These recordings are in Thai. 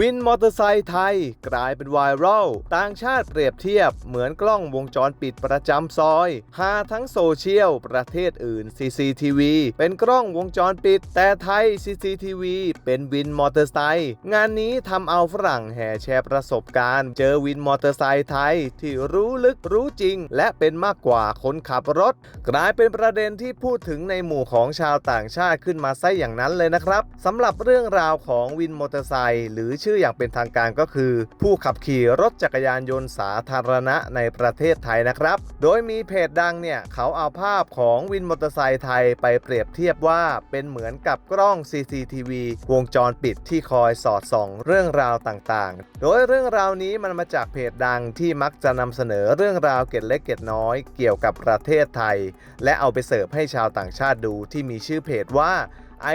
วินมอเตอร์ไซค์ไทย กลายเป็นไวรัลต่างชาติเปรียบเทียบเหมือนกล้องวงจรปิดประจำซอย หาทั้งโซเชียล ประเทศอื่น CCTV เป็นกล้องวงจรปิด แต่ไทย CCTV เป็นวินมอเตอร์ไซค์งานนี้ทำเอาฝรั่งแห่แชร์ประสบการณ์ เจอวินมอเตอร์ไซค์ไทยที่รู้ลึกรู้จริง และเป็นมากกว่าคนขับรถ กลายเป็นประเด็นที่พูดถึงในหมู่ของชาวต่างชาติขึ้นมาไซอย่างนั้นเลยนะครับสำหรับเรื่องราวของวินมอเตอร์ไซค์หรือชื่ออย่างเป็นทางการก็คือ ผู้ขับขี่รถจักรยานยนต์สาธารณะในประเทศไทยนะครับ โดยมีเพจดังเนี่ยเขาเอาภาพของวินมอเตอร์ไซค์ไทยไปเปรียบเทียบว่าเป็นเหมือนกับกล้อง CCTV วงจรปิดที่คอยสอดส่องเรื่องราวต่างๆ โดยเรื่องราวนี้มันมาจากเพจดังที่มักจะนำเสนอเรื่องราวเกร็ดเล็กเกร็ดน้อย เกี่ยวกับประเทศไทย และเอาไปเสิร์ฟให้ชาวต่างชาติดูที่มีชื่อเพจว่า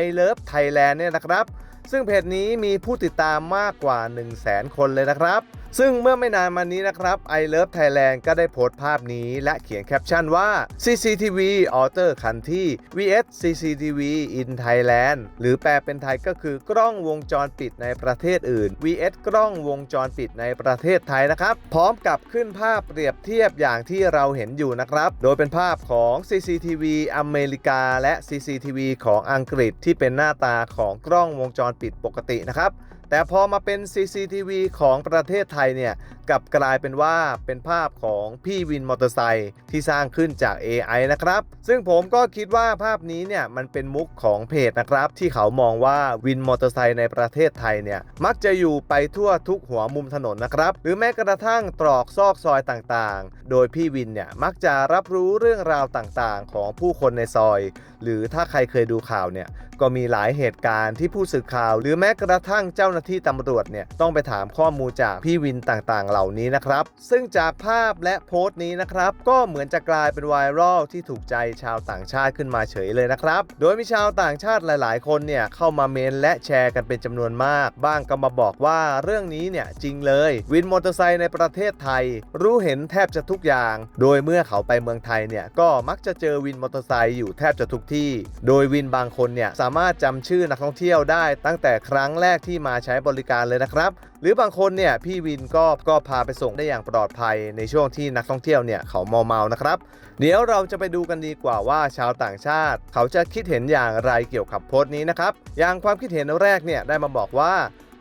I Love Thailand เนี่ยนะครับ ซึ่งเพจนี้มีผู้ติดตามมากกว่า 1 0 0 0 0แสนคนเลยนะครับ ซึ่งเมื่อไม่นานมานี้นะครับ I Love Thailand ก็ได้โพสต์ภาพนี้และเขียนแคปชั่นว่า CCTV Alter Country vs CCTV in Thailand หรือแปลเป็นไทยก็คือกล้องวงจรปิดในประเทศอื่น vs กล้องวงจรปิดในประเทศไทยนะครับ พร้อมกับขึ้นภาพเปรียบเทียบอย่างที่เราเห็นอยู่นะครับ โดยเป็นภาพของ CCTV อเมริกา และ CCTV ของอังกฤษที่เป็นหน้าตาของกล้องวงจรปิดปกตินะครับ แต่พอมาเป็น CCTV ของประเทศไทยเนี่ยกลับกลายเป็นว่าเป็นภาพของพี่วินมอเตอร์ไซค์ที่สร้างขึ้นจาก AI นะครับ ซึ่งผมก็คิดว่าภาพนี้เนี่ยมันเป็นมุกของเพจนะครับ ที่เขามองว่าวินมอเตอร์ไซค์ในประเทศไทยเนี่ยมักจะอยู่ไปทั่วทุกหัวมุมถนนนะครับ หรือแม้กระทั่งตรอกซอกซอยต่างๆ โดยพี่วินเนี่ยมักจะรับรู้เรื่องราวต่างๆ ของผู้คนในซอย หรือถ้าใครเคยดูข่าวเนี่ยก็มีหลายเหตุการณ์ที่ผู้สื่อข่าว หรือแม้กระทั่งเจ้าหน้าที่ตำรวจเนี่ยต้องไปถามข้อมูลจากพี่วินต่างๆ เหล่านี้นะครับ ซึ่งจากภาพและโพสต์นี้นะครับ ก็เหมือนจะกลายเป็นไวรัลที่ถูกใจชาวต่างชาติขึ้นมาเฉยเลยนะครับ โดยมีชาวต่างชาติหลาย ๆ คนเนี่ยเข้ามาเมนและแชร์กันเป็นจำนวนมาก บ้างก็มาบอกว่าเรื่องนี้เนี่ยจริงเลย วินมอเตอร์ไซค์ในประเทศไทย รู้เห็นแทบจะทุกอย่าง โดยเมื่อเขาไปเมืองไทยเนี่ยก็มักจะเจอวินมอเตอร์ไซค์อยู่แทบจะทุกที่ โดยวินบางคนเนี่ยสามารถจำชื่อนักท่องเที่ยวได้ ตั้งแต่ครั้งแรกที่มาใช้ช้บริการเลยนะครับ หรือบางคนเนี่ยพี่วินก็ก็พาไปส่งได้อย่างปลอดภัยในช่วงที่นักท่องเที่ยวเนี่ยเขาเมาเมานะครับ เดี๋ยวเราจะไปดูกันดีกว่าว่าชาวต่างชาติ เขาจะคิดเห็นอย่างไรเกี่ยวกับโพสต์นี้นะครับอย่างความคิดเห็นแรกเนี่ยได้มาบอกว่า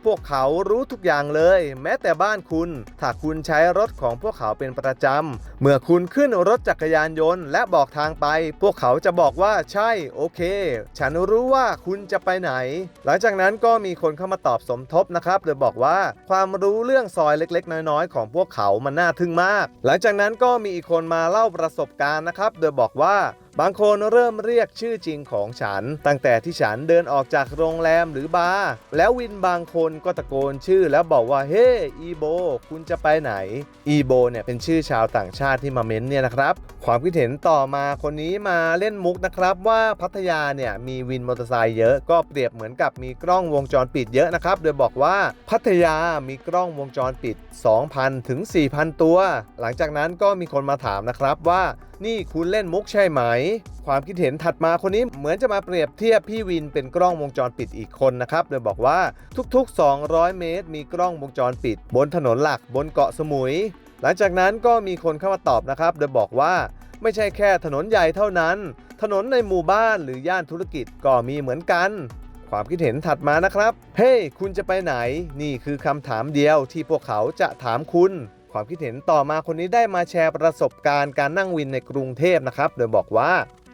พวกเขารู้ทุกอย่างเลย แม้แต่บ้านคุณ ถ้าคุณใช้รถของพวกเขาเป็นประจำ เมื่อคุณขึ้นรถจักรยานยนต์ และบอกทางไป พวกเขาจะบอกว่าใช่ โอเค ฉันรู้ว่าคุณจะไปไหน หลังจากนั้นก็มีคนเข้ามาตอบสมทบนะครับโดยบอกว่าความรู้เรื่องซอยเล็ก ๆ น้อยๆ ของพวกเขามันน่าทึ่งมาก หลังจากนั้นก็มีอีกคนมาเล่าประสบการณ์นะครับ โดยบอกว่า บางคนเริ่มเรียกชื่อจริงของฉัน ตั้งแต่ที่ฉันเดินออกจากโรงแรมหรือบาร์แล้ววินบางคนก็ตะโกนชื่อแล้วบอกว่าเฮ้อีโบคุณจะไปไหนอีโบเนี่ยเป็นชื่อชาวต่างชาติที่มาเม้นเนี่ยนะครับความคิดเห็นต่อมาคนนี้มาเล่นมุกนะครับว่าพัทยาเนี่ยมีวินมอเตอร์ไซค์เยอะก็เปรียบเหมือนกับมีกล้องวงจรปิดเยอะนะครับ โดยบอกว่าพัทยามีกล้องวงจรปิด 2,000 ถึง 4,000 ตัว หลังจากนั้นก็มีคนมาถามนะครับว่านี่คุณเล่นมุกใช่ไหมความคิดเห็นถัดมาคนนี้เหมือนจะมาเปรียบเทียบพี่วินเป็นกล้องวงจรปิดอีกคนนะครับโดยบอกว่าทุกๆ 200 เมตร มีกล้องวงจรปิด บนถนนหลักบนเกาะสมุย หลังจากนั้นก็มีคนเข้ามาตอบนะครับโดยบอกว่าไม่ใช่แค่ถนนใหญ่เท่านั้น ถนนในหมู่บ้านหรือย่านธุรกิจก็มีเหมือนกัน ความคิดเห็นถัดมานะครับ เฮ้ hey, คุณจะไปไหน นี่คือคำถามเดียวที่พวกเขาจะถามคุณ ความคิดเห็นต่อมาคนนี้ได้มาแชร์ประสบการณ์การนั่งวินในกรุงเทพนะครับ โดยบอกว่า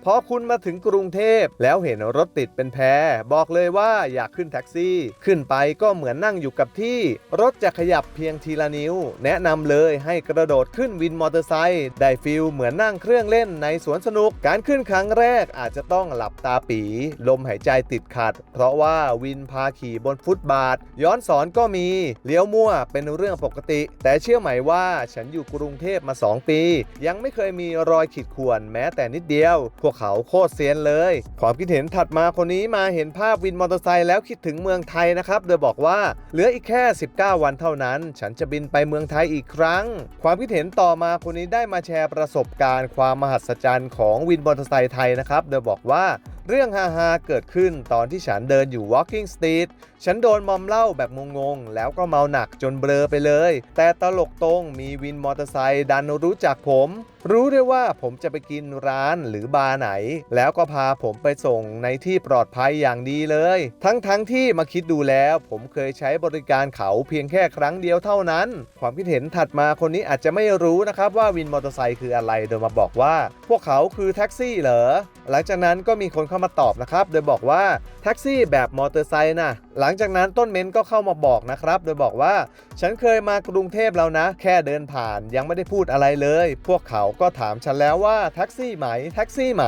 พอคุณมาถึงกรุงเทพ แล้วเห็นรถติดเป็นแพรบอกเลยว่าอยากขึ้นแท็กซี่ ขึ้นไปก็เหมือนนั่งอยู่กับที่ รถจะขยับเพียงทีละนิ้ว แนะนำเลยให้กระโดดขึ้นวินมอเตอร์ไซค์ได้ฟิลเหมือนนั่งเครื่องเล่นในสวนสนุก การขึ้นครั้งแรกอาจจะต้องหลับตาปี ลมหายใจติดขัด เพราะว่าวินพาขี่บนฟุตบาท ย้อนสอนก็มี เลี้ยวมั่วเป็นเรื่องปกติ แต่เชื่อไหมว่าฉันอยู่กรุงเทพมา 2 ปี ยังไม่เคยมีรอยขีดข่วนแม้แต่นิดเดียวพวกเขาโคตรเซียนเลย ความคิดเห็นถัดมาคนนี้มาเห็นภาพวินมอเตอร์ไซค์แล้วคิดถึงเมืองไทยนะครับ โดยบอกว่าเหลืออีกแค่ 19 วันเท่านั้น ฉันจะบินไปเมืองไทยอีกครั้ง ความคิดเห็นต่อมาคนนี้ได้มาแชร์ประสบการณ์ ความมหัศจรรย์ของวินมอเตอร์ไซค์ไทยนะครับ โดยบอกว่า เรื่องฮาๆเกิดขึ้นตอนที่ฉันเดินอยู่ Walking Street ฉันโดนมอมเหล้าแบบงงๆ แล้วก็เมาหนักจนเบลอไปเลย แต่ตลกตรงมีวินมอเตอร์ไซค์ดันรู้จักผม รู้ได้ว่าผมจะไปกินร้านหรือบาร์ไหน แล้วก็พาผมไปส่งในที่ปลอดภัยอย่างดีเลย ทั้งๆทที่มาคิดดูแล้วผมเคยใช้บริการเขาเพียงแค่ครั้งเดียวเท่านั้น ความคิดเห็นถัดมาคนนี้อาจจะไม่รู้นะครับว่าวินมอเตอร์ไซค์คืออะไรโดยมาบอกว่า พวกเขาคือแท็กซี่เหรอหลังจากนั้นก็มีคนเข้ามาตอบนะครับ โดยบอกว่าแท็กซี่แบบมอเตอร์ไซค์นะหลังจากนั้นต้นเม้นก็เข้ามาบอกนะครับ โดยบอกว่า ฉันเคยมากรุงเทพแล้วนะ แค่เดินผ่านยังไม่ได้พูดอะไรเลย พวกเขาก็ถามฉันแล้วว่าแท็กซี่ไหมแท็กซี่ไหม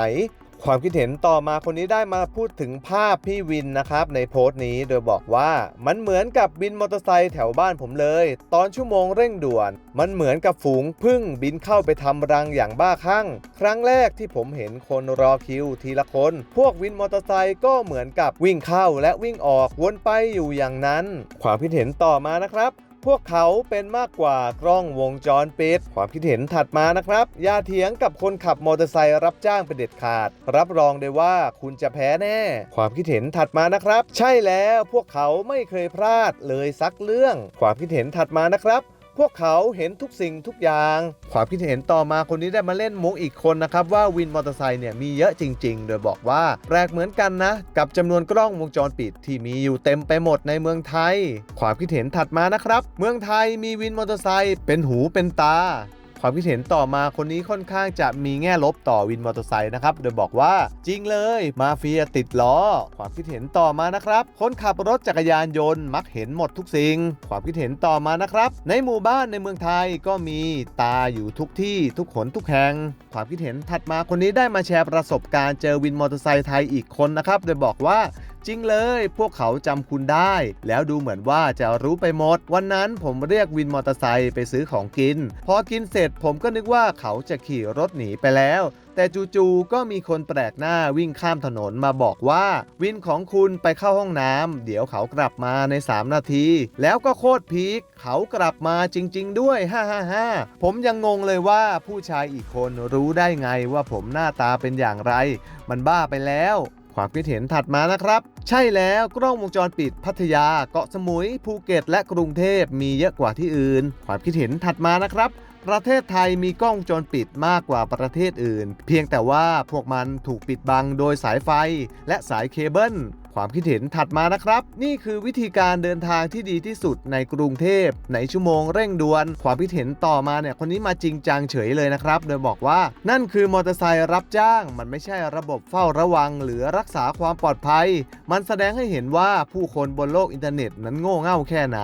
ความคิดเห็นต่อมาคนนี้ได้มาพูดถึงภาพพี่วินนะครับในโพสต์นี้โดยบอกว่ามันเหมือนกับบินมอเตอร์ไซค์แถวบ้านผมเลย ตอนชั่วโมงเร่งด่วน มันเหมือนกับฝูงพึ่งบินเข้าไปทำรังอย่างบ้าคลั่ง ครั้งแรกที่ผมเห็นคนรอคิวทีละคน พวกวินมอเตอร์ไซค์ก็เหมือนกับวิ่งเข้าและวิ่งออกวนไปอยู่อย่างนั้น ความคิดเห็นต่อมานะครับ พวกเขาเป็นมากกว่ากล้องวงจรปิด ความคิดเห็นถัดมานะครับ อย่าเถียงกับคนขับมอเตอร์ไซค์รับจ้างเป็นเด็ดขาด รับรองได้ว่าคุณจะแพ้แน่ ความคิดเห็นถัดมานะครับ ใช่แล้วพวกเขาไม่เคยพลาดเลยสักเรื่อง ความคิดเห็นถัดมานะครับ พวกเขาเห็นทุกสิ่งทุกอย่าง ความคิดเห็นต่อมาคนนี้ได้มาเล่นมุกอีกคนนะครับ ว่าวินมอเตอร์ไซค์เนี่ยมีเยอะจริง ๆ โดยบอกว่าแปลกเหมือนกันนะ กับจำนวนกล้องวงจรปิดที่มีอยู่เต็มไปหมดในเมืองไทย ความคิดเห็นถัดมานะครับ เมืองไทยมีวินมอเตอร์ไซค์เป็นหูเป็นตา ความคิดเห็นต่อมาคนนี้ค่อนข้างจะมีแง่ลบต่อวินมอเตอร์ไซค์นะครับ โดยบอกว่าจริงเลยมาเฟียติดล้อ ความคิดเห็นต่อมานะครับ คนขับรถจักรยานยนต์มักเห็นหมดทุกสิ่ง ความคิดเห็นต่อมานะครับ ในหมู่บ้านในเมืองไทยก็มีตาอยู่ทุกที่ทุกขนทุกแห่งความคิดเห็นถัดมาคนนี้ได้มาแชร์ประสบการณ์เจอวินมอเตอร์ไซค์ไทยอีกคนนะครับ โดยบอกว่าจริงเลย พวกเขาจำคุณได้ แล้วดูเหมือนว่าจะรู้ไปหมด วันนั้นผมเรียกวินมอเตอร์ไซค์ไปซื้อของกิน พอกินเสร็จผมก็นึกว่าเขาจะขี่รถหนีไปแล้ว แต่จู่ๆก็มีคนแปลกหน้าวิ่งข้ามถนนมาบอกว่า วินของคุณไปเข้าห้องน้ำเดี๋ยวเขากลับมาใน 3 นาที แล้วก็โคตรพีคเขากลับมาจริง ๆ ด้วยฮ่าฮ่าฮ่าผมยังงงเลยว่าผู้ชายอีกคนรู้ได้ไงว่าผมหน้าตาเป็นอย่างไร มันบ้าไปแล้ว ความคิดเห็นถัดมานะครับ ใช่แล้วกล้องวงจรปิดพัทยาเกาะสมุย ภูเก็ต และกรุงเทพมีเยอะกว่าที่อื่น ความคิดเห็นถัดมานะครับประเทศไทยมีกล้องจรปิดมากกว่าประเทศอื่น เพียงแต่ว่าพวกมันถูกปิดบังโดยสายไฟและสายเคเบิล ความคิดเห็นถัดมานะครับ นี่คือวิธีการเดินทางที่ดีที่สุดในกรุงเทพ ในชั่วโมงเร่งด่วน ความคิดเห็นต่อมาเนี่ยคนนี้มาจริงจังเฉยเลยนะครับ โดยบอกว่านั่นคือมอเตอร์ไซค์รับจ้าง มันไม่ใช่ระบบเฝ้าระวัง หรือรักษาความปลอดภัย มันแสดงให้เห็นว่าผู้คนบนโลกอินเทอร์เน็ตนั้นโง่เง่าแค่ไหน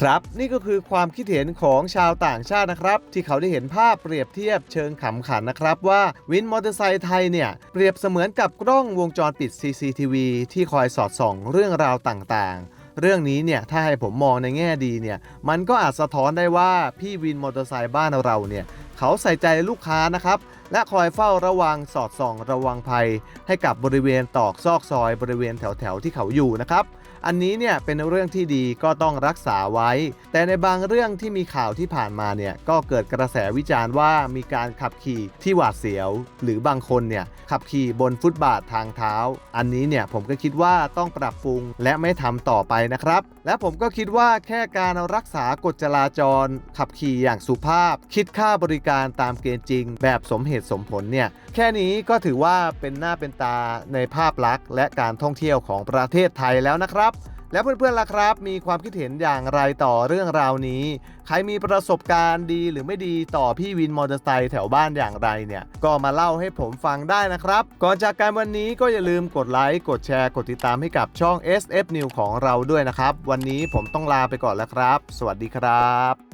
ครับ นี่ก็คือความคิดเห็นของชาวต่างชาตินะครับ ที่เขาได้เห็นภาพเปรียบเทียบเชิงขำขันนะครับ ว่าวินมอเตอร์ไซค์ไทยเนี่ยเปรียบเสมือนกับกล้องวงจรปิด CCTV ที่คอยสอดส่องเรื่องราวต่างๆ เรื่องนี้เนี่ยถ้าให้ผมมองในแง่ดีเนี่ยมันก็อาจสะท้อนได้ว่าพี่วินมอเตอร์ไซค์บ้านเราเนี่ยเขาใส่ใจลูกค้านะครับและคอยเฝ้าระวังสอดส่องระวังภัย ให้กับบริเวณตอกซอกซอยบริเวณแถวๆที่เขาอยู่นะครับ อันนี้เนี่ยเป็นเรื่องที่ดีก็ต้องรักษาไว้ แต่ในบางเรื่องที่มีข่าวที่ผ่านมาเนี่ยก็เกิดกระแสวิจารณ์ว่ามีการขับขี่ที่หวาดเสียว หรือบางคนเนี่ยขับขี่บนฟุตบาททางเท้า อันนี้เนี่ยผมก็คิดว่าต้องปรับปรุงและไม่ทำต่อไปนะครับ และผมก็คิดว่าแค่การรักษากฎจราจร ขับขี่อย่างสุภาพ คิดค่าบริการตามเกณฑ์จริง แบบสมเหตุสมผลเนี่ยแค่นี้ก็ถือว่าเป็นหน้าเป็นตาในภาพลักษณ์ และการท่องเที่ยวของประเทศไทยแล้วนะครับ แล้วเพื่อนๆล่ะครับ มีความคิดเห็นอย่างไรต่อเรื่องราวนี้ ใครมีประสบการณ์ดีหรือไม่ดีต่อพี่วินมอเตอร์ไซค์แถวบ้านอย่างไรเนี่ย ก็มาเล่าให้ผมฟังได้นะครับ ก่อนจากการวันนี้ก็อย่าลืมกดไลค์กดแชร์กดติดตามให้กับช่อง SF New ของเราด้วยนะครับ วันนี้ผมต้องลาไปก่อนแล้วครับ สวัสดีครับ